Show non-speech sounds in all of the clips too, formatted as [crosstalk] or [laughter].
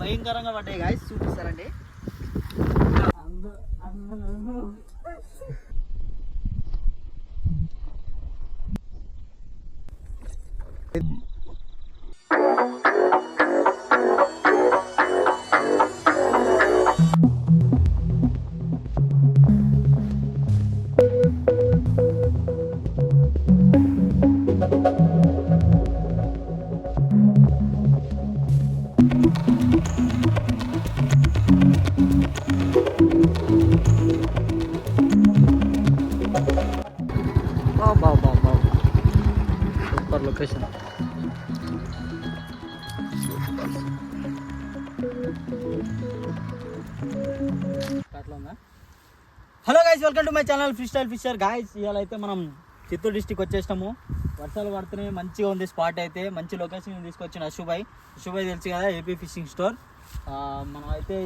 భయంకరంగా పడ్డాయి గాయస్ చూపిస్తారండి. బాబా super location. Hello guys welcome to my channel free style fisher guys ఇవాళ అయితే మనం చిత్తూరు డిస్టిక్ వచ్చేసినాము. వర్షాలు పడుతున్నాయి మంచిగా ఉంది స్పాట్ అయితే. మంచి లొకేషన్ తీసుకొచ్చిన అశుభాయ్. అశుభాయ్ తెలుసు కదా ఏపీ ఫిషింగ్ స్టోర్ మనం అయితే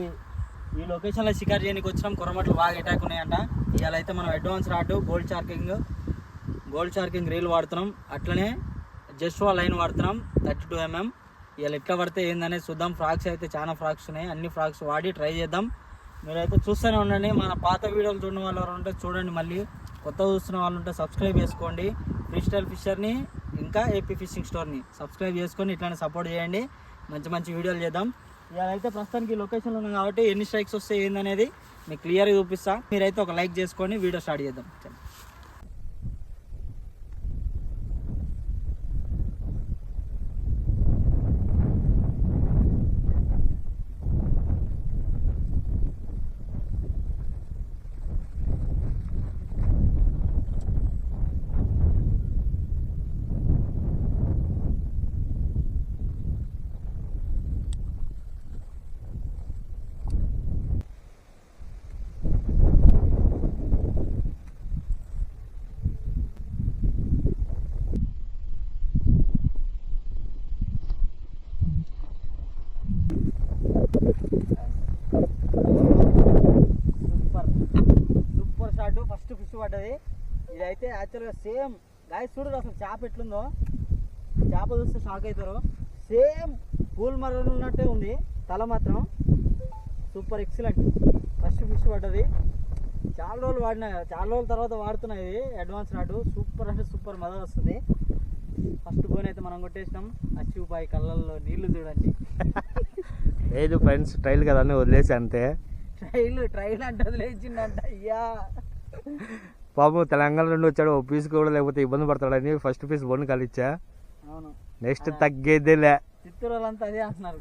ఈ లొకేషన్లో షికారు చేయడానికి వచ్చినాం. కొరమట్లు బాగా అటాక్ ఉన్నాయంట. ఇవాళ అయితే మనం advance rod gold sharking gold sharking reel వాడుతున్నాం. అట్లనే జస్వా లైన్ వాడుతున్నాం థర్టీ టూ ఎంఎం. ఇలా ఎట్లా పడితే ఏందనేది చూద్దాం. ఫ్రాక్స్ అయితే చాలా ఫ్రాక్స్ ఉన్నాయి. అన్ని ఫ్రాక్స్ వాడి ట్రై చేద్దాం. మీరైతే చూస్తూనే ఉండండి. మన పాత వీడియోలు చూడని వాళ్ళు ఎవరు ఉంటే చూడండి మళ్ళీ. కొత్త చూస్తున్న వాళ్ళు ఉంటే సబ్స్క్రైబ్ చేసుకోండి. ఫ్రీ స్టైల్ ఫిషర్ని ఇంకా ఏపీ ఫిషింగ్ స్టోర్ని సబ్స్క్రైబ్ చేసుకొని ఇట్లానే సపోర్ట్ చేయండి. మంచి మంచి వీడియోలు చేద్దాం. ఇవాళ అయితే ప్రస్తుతానికి లొకేషన్లో ఉన్నాం కాబట్టి ఎన్ని స్ట్రైక్స్ వస్తాయి ఏందనేది మీకు క్లియర్గా చూపిస్తాను మీరైతే ఒక లైక్ చేసుకొని వీడియో స్టార్ట్ చేద్దాం చలో. సూపర్ షాట్ ఫస్ట్ ఫిష్ పడ్డది. ఇదైతే యాక్చువల్గా సేమ్ గాయ చూడరు అసలు చేప ఎట్లుందో. చేప చూస్తే షాక్ అవుతారు సేమ్ పూల్ మరలు ఉన్నట్టే ఉంది. తల మాత్రం సూపర్ ఎక్సలెంట్ ఫస్ట్ ఫిష్ పడ్డది. చాలా రోజులు వాడిన చాలా రోజుల తర్వాత వాడుతున్నా ఇది. అడ్వాన్స్ నాటు సూపర్ అంటే సూపర్ మజా వస్తుంది. ఫస్ట్ బోన్ అయితే మనం కొట్టేసినాం. అచ్చు బాయ్ కళ్ళల్లో నీళ్ళు చూడండి లేదు ఫ్రెండ్స్ ట్రైల్ కదా వదిలేసి అంతే. ట్రైల్ ట్రైల్ అంటే వదిలేసిందంట అయ్యా. పాపం తెలంగాణ నుండి వచ్చాడు ఓ పీస్ కూడా లేకపోతే ఇబ్బంది పడతాడని ఫస్ట్ పీస్ బొన్ను కలిచ్చా. నెక్స్ట్ తగ్గేదేలే. చిత్తూరు వాళ్ళంతా అదే అంటున్నారు.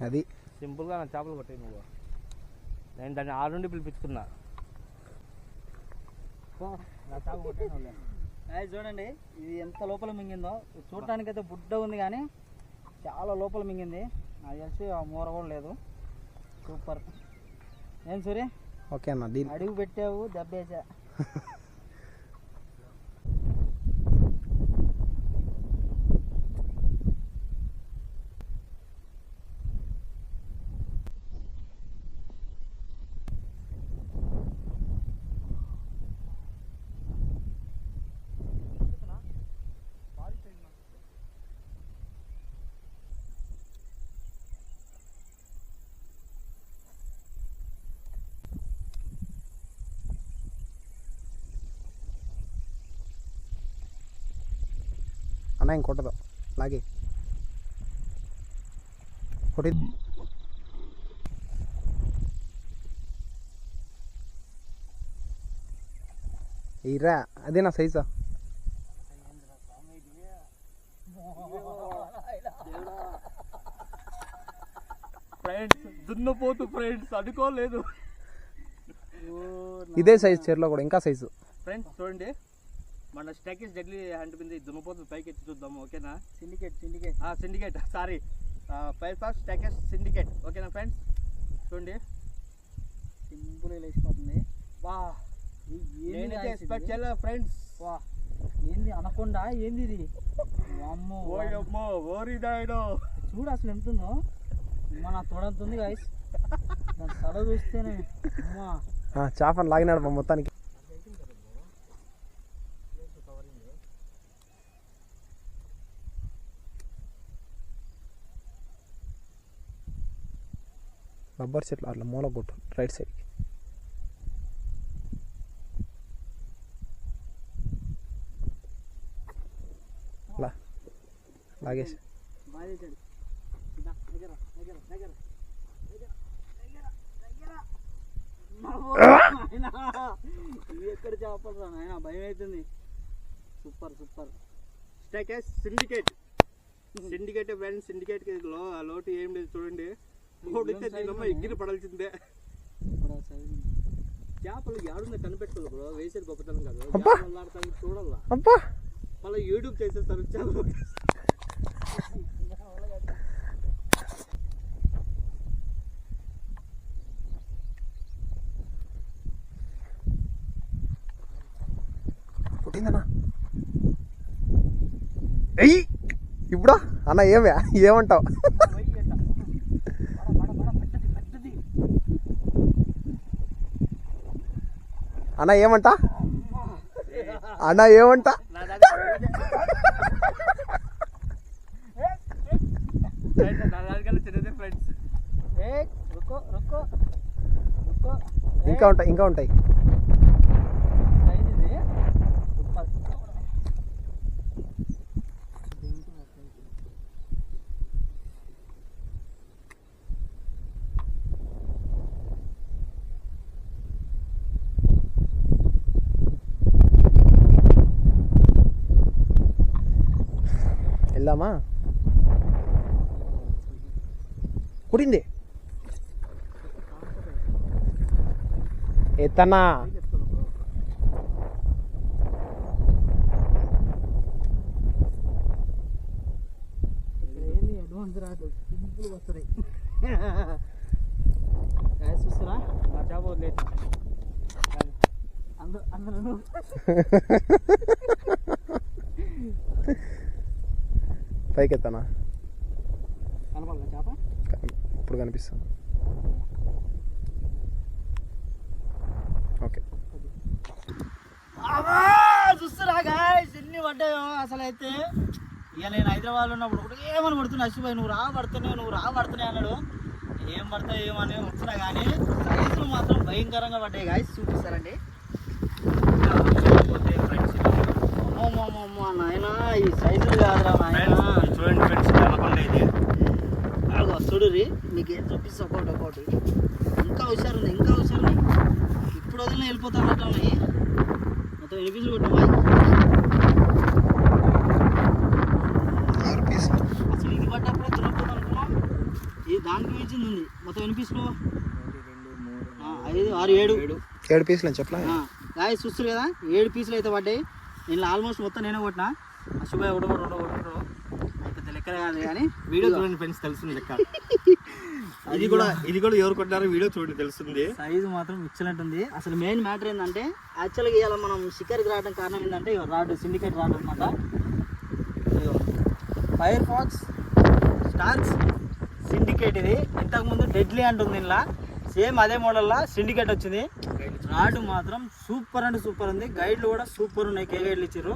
అది. సింపుల్గా నా చేపలు కొట్టాయి నువ్వు. నేను దాన్ని ఆ నుండి పిలిపించుకున్నా. నా చేప కొట్టాను వాళ్ళే. అది చూడండి ఇది ఎంత లోపల మింగిందో. చూడటానికి అయితే బుడ్డ ఉంది కానీ చాలా లోపల మింగింది. నాకు తెలిసి ఆ మూర కూడా లేదు. సూపర్. ఏం సూరి? ఓకే అన్న డీల్ అడుగు పెట్టావు దెబ్బేసా [laughs] అన్న ఇంక కొట్టదు లాగే. కొట్టి. ఇరా అదే నా సైజా. ఫ్రెండ్స్ దున్నపోతు ఫ్రెండ్స్ అనుకోలేదు ఇదే సైజ్ చీరలో కూడా ఇంకా సైజు. ఫ్రెండ్స్ చూడండి. మన స్టాకిస్ డెడ్లీ హ్యాండ్ మీద ఈ దున్నపోతు పైకి ఎత్తి చూద్దాము ఓకేనా? Syndicate syndicate syndicate sorry five fox స్టాకిస్ syndicate ఓకేనా ఫ్రెండ్స్ చూడండి. సింపుల్గా లేచిపోతుంది. వా. ఏంది నేనైతే? ఎక్స్పెక్ట్ చేయలేదు ఫ్రెండ్స్ వా. ఏంది అనకుండా ఏంది ఇది? అమ్మో ఓయమ్మో ఓరి నాయనో చూడు అసలు ఎంత ఉందో మన తొడంత ఉంది గాయస్ [laughs] తల చూస్తేనే అమ్మా. చేపను లాగినాడు మొత్తానికి. రబ్బర్ చెట్లు అట్లా మూల కొట్టు రైట్ సైడ్కి. అలా లాగేసి. బాగా ఎక్కడ చేపలు నాయన భయం అవుతుంది సూపర్ సూపర్ స్టేకేస్ సిండికేట్ సిండికేట్ ఫ్రెండ్స్ సిండికేట్లో ఆ లోటు ఏం లేదు చూడండి. ఇస్తే దీనమ్మ ఎగిరి పడాల్సిందే. చేపలు యాడుందో కనిపెట్టాలి బ్రో వేసేది గొప్పతనం కాదు. చూడాలా అబ్బా! మళ్ళీ యూట్యూబ్ చేసేస్తారు చేపలు. ఇప్పుడా? అన్న ఏమే? ఏమంటావు? అన్న ఏమంట? అన్న ఏమంట? ఇంకా ఉంటాయి ఇంకా ఉంటాయి సైజు ఇది సూపర్ వెళ్దామా? కుడింది. ఎత్తనా రాదు సింపుల్ వస్తుంది చూస్తారా నా వదిలేదు [laughs] అందరూ [laughs] అందరూ పైకి ఎత్తనా ఇప్పుడు కనిపిస్తుంది ఓకే అమ్మా చూస్తారా గాయస్ ఎన్ని పడ్డాయో అసలు అయితే ఇక నేను హైదరాబాద్లో ఉన్నప్పుడు కూడా ఏమని పడుతున్నా అశ్విభాయ్ నువ్వు రా పడుతున్నావు నువ్వు రా పడుతున్నాయి అన్నాడు ఏం పడతాయి ఏమని వచ్చినా కానీ సైజులు మాత్రం భయంకరంగా పడ్డాయి గాయస్ చూపిస్తారండి అమ్మమ్మమ్మమ్మ నాయన ఈ సైజులు కాదురా నాయన చూడండి ఫ్రెండ్స్ కనపండి ఇది అగో చూడురి నీకు ఏం చూపిస్తా ఒకటి ఒకటి. ఇంకా హుషారు ఉంది ఇంకా హుషారు ఇప్పుడు వదిలిన వెళ్ళిపోతానట్టు ఉన్నాయి మొత్తం ఎన్ని పీసులు. కొట్టావా అసలు ఇది పడ్డప్పుడే దున్నపోతాం అనుకున్నాం. ఇది దానికి మించింది ఉంది. మొత్తం ఎన్ని పీసులు? ఆ, ఐదు ఆరు ఏడు. ఏడు. పీసులు అని చెప్పలా? గాయ చూస్తారు కదా ఏడు పీసులు అయితే పడ్డాయి. నేను ఆల్మోస్ట్ మొత్తం నేనే కొట్టిన. అశుభాయ్ ఒకటి ఒకటి ఒకటి లెక్క కాదు కానీ వీడియో చూడండి ఫ్రెండ్స్ తెలుస్తుంది లెక్క. ఇది కూడా ఇది కూడా ఎవరు కొట్టారో వీడియో చూడండి తెలుస్తుంది. సైజు మాత్రం ఎక్సలెంట్ ఉంది. అసలు మెయిన్ మ్యాటర్ ఏంటంటే యాక్చువల్గా ఇవాళ మనం షికార్కి రావడం కారణం ఏంటంటే రాడ్ సిండికేట్ రాడ్ అనమాట ఫైర్ ఫాక్స్ స్టార్స్ సిండికేట్ ఇది. ఇంతకుముందు డెడ్లీ అంటుంది ఇలా సేమ్ అదే మోడల్లా సిండికేట్ వచ్చింది. రాడ్ మాత్రం సూపర్ అంటే సూపర్ ఉంది. గైడ్లు కూడా సూపర్ ఉన్నాయి. కే గైడ్లు ఇచ్చారు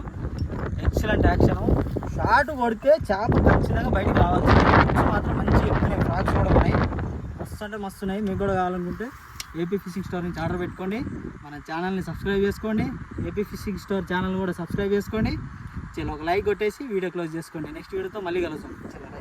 ఎక్సలెంట్ యాక్షన్ షార్ట్ కొడితే చేప ఖచ్చితంగా బయటకు రావాలి. మాత్రం మంచి ఉన్నాయి ఫ్రాక్స్ కూడా ఉన్నాయి. మస్తు అంటే మస్తు ఉన్నాయి. మీకు కూడా కావాలనుకుంటే ఏపీ ఫిషింగ్ స్టోర్ నుంచి ఆర్డర్ పెట్టుకోండి. మన ఛానల్ని సబ్స్క్రైబ్ చేసుకోండి. ఏపీ ఫిషింగ్ స్టోర్ ఛానల్ కూడా సబ్స్క్రైబ్ చేసుకోండి. చలో ఒక లైక్ కొట్టేసి వీడియో క్లోజ్ చేసుకోండి. నెక్స్ట్ వీడియోతో మళ్ళీ కలుస్తాం చలో